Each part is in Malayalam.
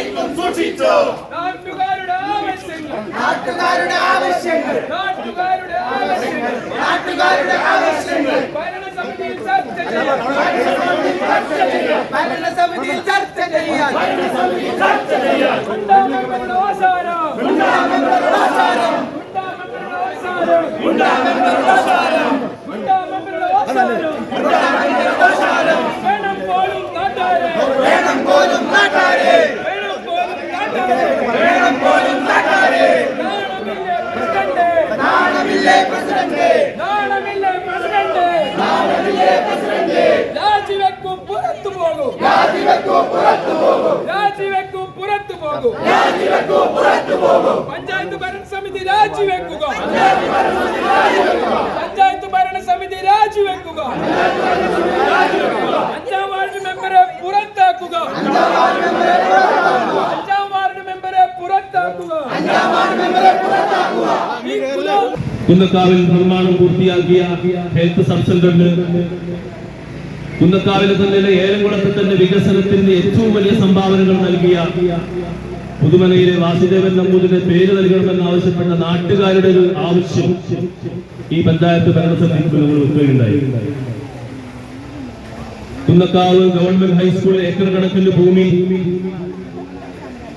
കളിക്കും സൂക്ഷിച്ചോ. നാട്ടുകാരുടെ ആവശ്യങ്ങൾ. നാട്ടുകാരുടെ ആവശ്യങ്ങൾ. നാട്ടുകാരുടെ ആവശ്യങ്ങൾ. നാട്ടുകാരുടെ ആവശ്യങ്ങൾ. ഭരണസമിതിയിൽ ചർച്ച ഭരണസമിതിയിൽ ചർച്ച രാജിവെക്കും പുറത്തു പോകും. രാജിവെക്കും പുറത്തു പോകും. പഞ്ചായത്ത് ഭരണ സമിതി രാജിവെക്കുക. പഞ്ചായത്ത് ഭരണ സമിതി രാജിവെക്കുക. അഞ്ചാം വാർഡ് മെമ്പറെ പുറത്താക്കുക. അഞ്ചാം വാർഡ് മെമ്പറെ പുറത്താക്കുക. കുന്നക്കാവിൽ നിർമ്മാണം പൂർത്തിയാക്കിയ ഹെൽത്ത് സബ് സെന്ററിന് കുന്നക്കാവിലെ തന്നെ ഏലംകുളത്തെ തന്നെ വികസനത്തിന്റെ ഏറ്റവും വലിയ സംഭാവനകൾ നൽകിയ പുതുമലയിലെ വാസുദേവൻ നമ്പൂതിന്റെ പേര് നൽകണമെന്ന് ആവശ്യപ്പെട്ട നാട്ടുകാരുടെ ഒരു ആവശ്യം ഈ പഞ്ചായത്ത് ഭരണസമിതിക്ക് നമ്മൾ കുന്നക്കാവ് ഗവൺമെന്റ് ഹൈസ്കൂൾ ഏക്കർ കണക്കിന് ഭൂമി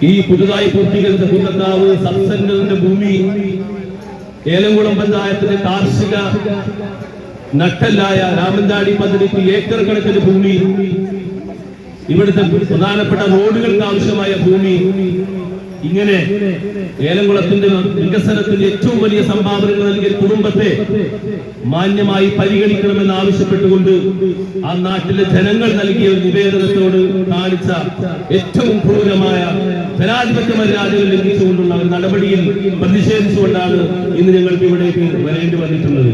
ഈ പുതുതായി പൂർത്തീകരിച്ച കുന്നക്കാവ് സബ് സെന്ററിന്റെ ഭൂമി ഏലംകുളം പഞ്ചായത്തിന്റെ കാർഷിക നട്ടല്ലായ രാമന്താടി പദ്ധതിക്ക് ഏക്കർ കണക്കിന് ഭൂമി. ഇവിടുത്തെ പ്രധാനപ്പെട്ട റോഡുകൾക്ക് ആവശ്യമായ ഭൂമി. ഇങ്ങനെ ഏലംകുളത്തിന്റെ വികസനത്തിന്റെ ഏറ്റവും വലിയ സംഭാവനകൾ നൽകിയ കുടുംബത്തെ മാന്യമായി പരിഗണിക്കണമെന്ന് ആവശ്യപ്പെട്ടുകൊണ്ട് ആ നാട്ടിലെ ജനങ്ങൾ നൽകിയ നിവേദനത്തോട് കാണിച്ച ഏറ്റവും ക്രൂരമായ ജനാധിപത്യ മര്യാദകൾ ലംഘിച്ചുകൊണ്ടുള്ള നടപടിയിൽ പ്രതിഷേധിച്ചുകൊണ്ടാണ് ഇന്ന് ഞങ്ങൾക്ക് ഇവിടേക്ക് വരേണ്ടി വന്നിട്ടുള്ളത്.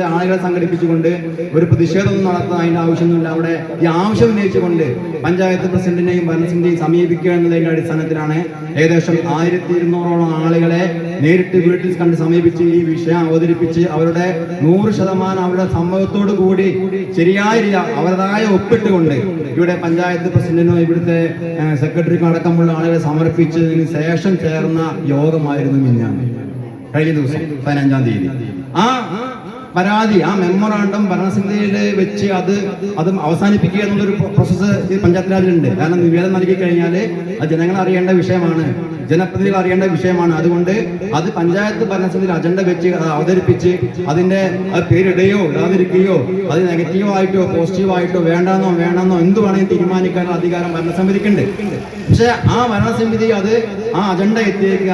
ഇവിടുത്തെ ആളുകളെ സംഘടിപ്പിച്ചുകൊണ്ട് ഒരു പ്രതിഷേധം നടത്താൻ അതിന്റെ ആവശ്യമൊന്നുമില്ല. അവിടെ ഈ ആവശ്യം ഉന്നയിച്ചുകൊണ്ട് പഞ്ചായത്ത് പ്രസിഡന്റിനെയും ഭരണസിന്റെയും സമീപിക്കുക എന്നതിന്റെ അടിസ്ഥാനത്തിലാണ് ഏകദേശം ആയിരത്തി ഇരുന്നൂറോളം ആളുകളെ നേരിട്ട് വീട്ടിൽ കണ്ട് സമീപിച്ച് ഈ വിഷയം അവതരിപ്പിച്ച് അവരുടെ നൂറ് ശതമാനം അവരുടെ സമ്മതത്തോടു കൂടി ശരിയായ അവരുടേതായ ഒപ്പിട്ടുകൊണ്ട് ഇവിടെ പഞ്ചായത്ത് പ്രസിഡന്റിനോ ഇവിടുത്തെ സെക്രട്ടറിക്കും അടക്കമുള്ള ആളുകളെ സമർപ്പിച്ചതിന് ശേഷം ചേർന്ന യോഗമായിരുന്നു മിഞ്ഞാന്ന് കഴിഞ്ഞ ദിവസം പതിനഞ്ചാം തീയതി. ആ പരാതി ആ മെമ്മോറാണ്ടം ഭരണസമിതിയിൽ വെച്ച് അത് അത് അവസാനിപ്പിക്കുക എന്നുള്ളൊരു പ്രോസസ്സ് പഞ്ചായത്ത് രാജിലുണ്ട്. കാരണം നിവേദനം നൽകി കഴിഞ്ഞാൽ അത് ജനങ്ങൾ അറിയേണ്ട വിഷയമാണ്. ജനപ്രതിനിധികൾ അറിയേണ്ട വിഷയമാണ്. അതുകൊണ്ട് അത് പഞ്ചായത്ത് ഭരണസമിതിയിൽ അജണ്ട വെച്ച് അവതരിപ്പിച്ച് അതിന്റെ അത് പേരിടുകയോ ഇടാതിരിക്കുകയോ അത് നെഗറ്റീവായിട്ടോ ആയിട്ടോ പോസിറ്റീവ് വേണ്ടെന്നോ വേണമെന്നോ എന്ത് വേണമെങ്കിൽ തീരുമാനിക്കാനുള്ള അധികാരം ഭരണസമിതിക്കുണ്ട്. പക്ഷെ ആ ഭരണസമിതി അത് ആ അജണ്ട എത്തിയേക്ക്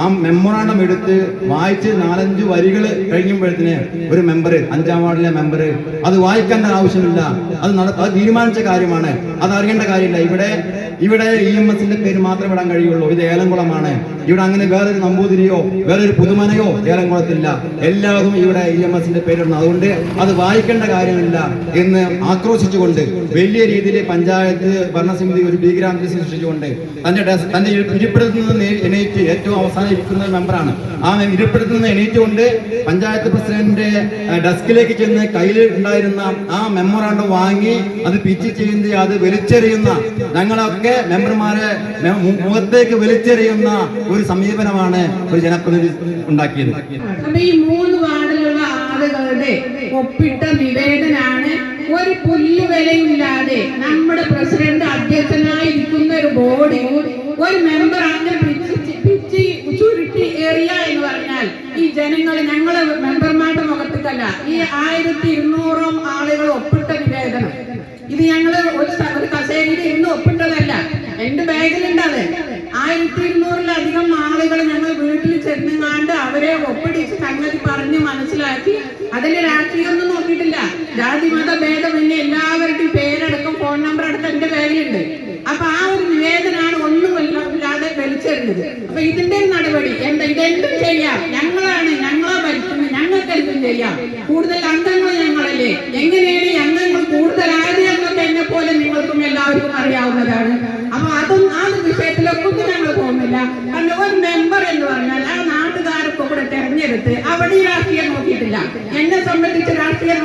ആ മെമ്മോറാണ്ടം എടുത്ത് വായിച്ച് നാലഞ്ച് വരികൾ കഴിയുമ്പോഴത്തിന് ഒരു മെമ്പർ അഞ്ചാം വാർഡിലെ മെമ്പർ അത് വായിക്കേണ്ട ആവശ്യമില്ല. അത് നട അത് തീരുമാനിച്ച കാര്യമാണ്. അത് അറിയേണ്ട കാര്യമില്ല. ഇവിടെ ഇവിടെ ഇ എം എസിന്റെ പേര് മാത്രമേ ഇടാൻ കഴിയുള്ളൂ. ഇത് ഏലംകുളമാണ്. ഇവിടെ അങ്ങനെ വേറൊരു നമ്പൂതിരിയോ വേറൊരു പുതുമനയോ ഏലംകുളത്തില്ല എല്ലാവരും ഇവിടെ ഇ എം എസിന്റെ പേരിടുന്നു അതുകൊണ്ട് അത് വായിക്കേണ്ട കാര്യമില്ല എന്ന് ആക്രോശിച്ചുകൊണ്ട് വലിയ രീതിയിൽ പഞ്ചായത്ത് ഭരണസമിതി ഒരു ഭീകരാന്തി സൃഷ്ടിച്ചുകൊണ്ട് തന്റെ തന്റെ ഇരിപ്പിടത്തുനിന്ന് എണീറ്റ് ഏറ്റവും അവസാനം ഇരിക്കുന്ന മെമ്പറാണ് ആ ഇരിപ്പിടത്തുനിന്ന് എണീറ്റുകൊണ്ട് പഞ്ചായത്ത് പ്രസിഡന്റിന്റെ ഡെസ്കിലേക്ക് ചെന്ന് കയ്യിൽ ഉണ്ടായിരുന്ന ആ മെമ്മോറാണ്ടം വാങ്ങി അത് പിച്ച് ചെയ്യുന്ന അത് വലിച്ചെറിയുന്ന ഞങ്ങളൊക്കെ മെമ്പർമാരെ മുഖത്തേക്ക് വലിച്ചെറിയുന്ന ഒരു സമീപനമാണ് ഒരു ജനപ്രതിനിധി ഉണ്ടാക്കിയത്. ഈ മൂന്ന് വാർഡിലുള്ള ഒപ്പിട്ട നിവേദനാണ് ഒരു പുല്ല് വിലയില്ലാതെ നമ്മുടെ പ്രസിഡന്റ് അധ്യക്ഷനായിരിക്കുന്ന ഒരു ബോഡി ഒരു മെമ്പർ അങ്ങനെ പിച്ച് ചുരുട്ടി ഏറിയ എന്ന് പറഞ്ഞാൽ ഈ ജനങ്ങൾ ഞങ്ങളെ മെമ്പർമാരുടെ മുഖത്തേക്കല്ല ഈ ആയിരത്തി ഇരുന്നൂറോ ആളുകൾ ഒപ്പിട്ട നിവേദനം. ഇത് ഞങ്ങൾ ഒരു കസേരയിൽ ഇന്ന് ഒപ്പിട്ടതല്ല എന്റെ ബാഗിലുണ്ട് അത് ആയിരത്തി ഇരുന്നൂറിലധികം ആളുകൾ ഞങ്ങൾ വീട്ടിൽ ചെന്നുകാണ്ട് അവരെ ഒപ്പിടിച്ച് സംഗതി പറഞ്ഞ് മനസ്സിലാക്കി. അതിന്റെ രാഷ്ട്രീയമൊന്നും നോക്കിയിട്ടില്ല. ജാതി മത ഭേദമന്യേ എല്ലാവരുടെയും പേരടക്കം ഫോൺ നമ്പർ അടക്കം എന്റെ ബാഗിലുണ്ട്. അപ്പൊ ആ ഒരു നിവേദനമാണ് ഒന്നും ഇല്ലാതെ വലിച്ചെറിഞ്ഞത്. അപ്പൊ ഇതിന്റെ നടപടി എന്താ? ഇതെന്തും ചെയ്യാം. ഞങ്ങളാണ് ഞങ്ങളെ ഭരിക്കുന്നത് ഞങ്ങൾക്ക് എന്തും ചെയ്യാം. കൂടുതൽ അംഗങ്ങൾ ഞങ്ങളല്ലേ. എങ്ങനെയാണ് അംഗങ്ങൾ കൂടുതലായത് എന്നൊക്കെ എന്നെ പോലെ നിങ്ങൾക്കും എല്ലാവർക്കും അറിയാവുന്നതാണ് അപ്പൊ അതും ആ വിഷയത്തിലൊക്കെ ഒന്നും ഞങ്ങൾ പോകുന്നില്ല കാരണം ഒരു മെമ്പർ എന്ന് പറഞ്ഞാൽ ആ അവിടെ രാഷ്ട്രീയം നോക്കിയിട്ടില്ല. എന്നെ സംബന്ധിച്ച് രാഷ്ട്രീയം